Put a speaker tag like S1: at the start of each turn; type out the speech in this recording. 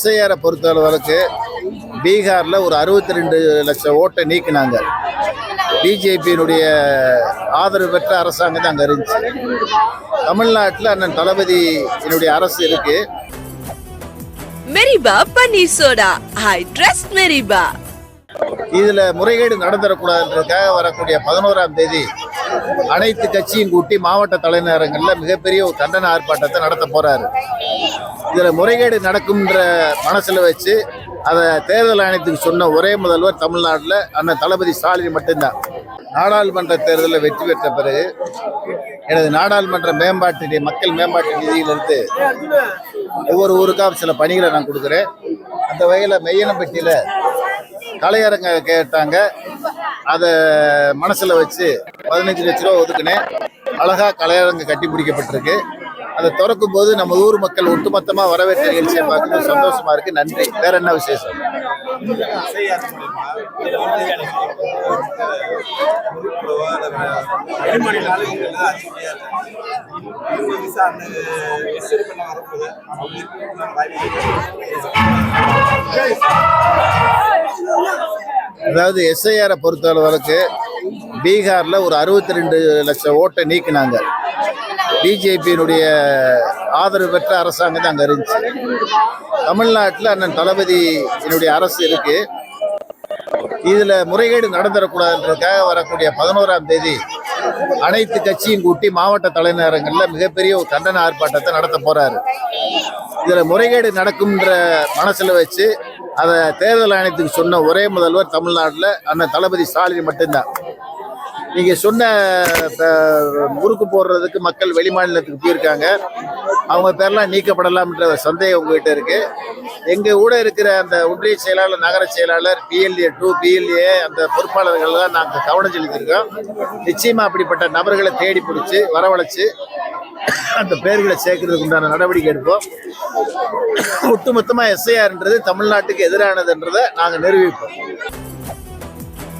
S1: எஸ்ஐஆரை பொறுத்தளவுக்கு பீகாரில் ஒரு அறுபத்தி ரெண்டு லட்சம் ஓட்டை நீக்கினாங்க. பிஜேபியினுடைய ஆதரவு பெற்ற அரசாங்கம் தான் அங்கே இருந்துச்சு. தமிழ்நாட்டில் அண்ணன் தளபதி என்னுடைய அரசு இருக்கு.
S2: மெரிபா பன்னீர் சோடா. ஐ ட்ரஸ்ட் மெரிபா.
S1: இதில் முறைகேடு நடந்துடக்கூடாதுன்றதுக்காக வரக்கூடிய பதினோராம் தேதி அனைத்து கட்சியும் கூட்டி மாவட்ட தலைநகரங்களில் மிகப்பெரிய ஒரு கண்டன ஆர்ப்பாட்டத்தை நடத்த போறாரு. இதில் முறைகேடு நடக்கும்ன்ற மனசில் வச்சு அதை தேர்தல் ஆணையத்துக்கு சொன்ன ஒரே முதல்வர் தமிழ்நாட்டில் அண்ணன் தளபதி ஸ்டாலின் மட்டும்தான். நாடாளுமன்ற தேர்தலில் வெற்றி பெற்ற பிறகு எனது நாடாளுமன்ற மேம்பாட்டு மக்கள் மேம்பாட்டு நிதியிலிருந்து ஒவ்வொரு ஊருக்காக சில பணிகளை நான் கொடுக்குறேன். அந்த வகையில் மெய்யனப்பட்டியில் கலையரங்க கேட்டாங்க. அதை மனசில் வச்சு பதினஞ்சு லட்ச ரூபா ஒதுக்குனேன். அழகாக கலையரங்கு கட்டி பிடிக்கப்பட்டிருக்கு. அதை திறக்கும் போது நம்ம ஊர் மக்கள் ஒட்டுமொத்தமாக வரவேற்ற நிகழ்ச்சியை பார்க்கும்போது சந்தோஷமா இருக்கு. நன்றி. வேற என்ன விசேஷம்? அதாவது எஸ்ஐஆரை பொறுத்தளவுக்கு பீகாரில் ஒரு அறுபத்தி ரெண்டு லட்சம் ஓட்டை நீக்கினாங்க. பிஜேபியினுடைய ஆதரவு பெற்ற அரசாங்கம் தான் அங்கே இருந்துச்சு. தமிழ்நாட்டில் அண்ணன் தளபதி என்னுடைய அரசு இருக்கு. இதில் முறைகேடு நடந்துடக்கூடாதுன்றதுக்காக வரக்கூடிய பதினோராம் தேதி அனைத்து கட்சியும் கூட்டி மாவட்ட தலைநகரங்களில் மிகப்பெரிய ஒரு கண்டன ஆர்ப்பாட்டத்தை நடத்த போகிறாரு இதில் முறைகேடு நடக்கும்ன்ற மனசில் வச்சு அதை தேர்தல் ஆணையத்துக்கு சொன்ன ஒரே முதல்வர் தமிழ்நாட்டில் அண்ணன் தளபதி ஸ்டாலின் மட்டும்தான். நீங்க சொன்ன முறுக்கு போடுறதுக்கு மக்கள் வெளிமாநிலத்துக்கு போயிருக்காங்க. அவங்க பேர்லாம் நீக்கப்படலாம்ன்ற சந்தேகம் உங்ககிட்ட இருக்கு. எங்க கூட இருக்கிற அந்த ஒன்றிய செயலாளர் நகர செயலாளர் பிஎல்ஏ டூ பிஎல்ஏ அந்த பொறுப்பாளர்கள்லாம் நாங்கள் கவனம் செலுத்தியிருக்கோம். நிச்சயமா அப்படிப்பட்ட நபர்களை தேடி பிடிச்சி வரவழைச்சு அந்த பெயர்களை சேர்க்கறதுக்கு உண்டான நடவடிக்கை எடுப்போம். ஒட்டுமொத்தமாக எஸ்ஐஆர்ன்றது தமிழ்நாட்டுக்கு எதிரானதுன்றதை நாங்கள் நிரூபிப்போம்.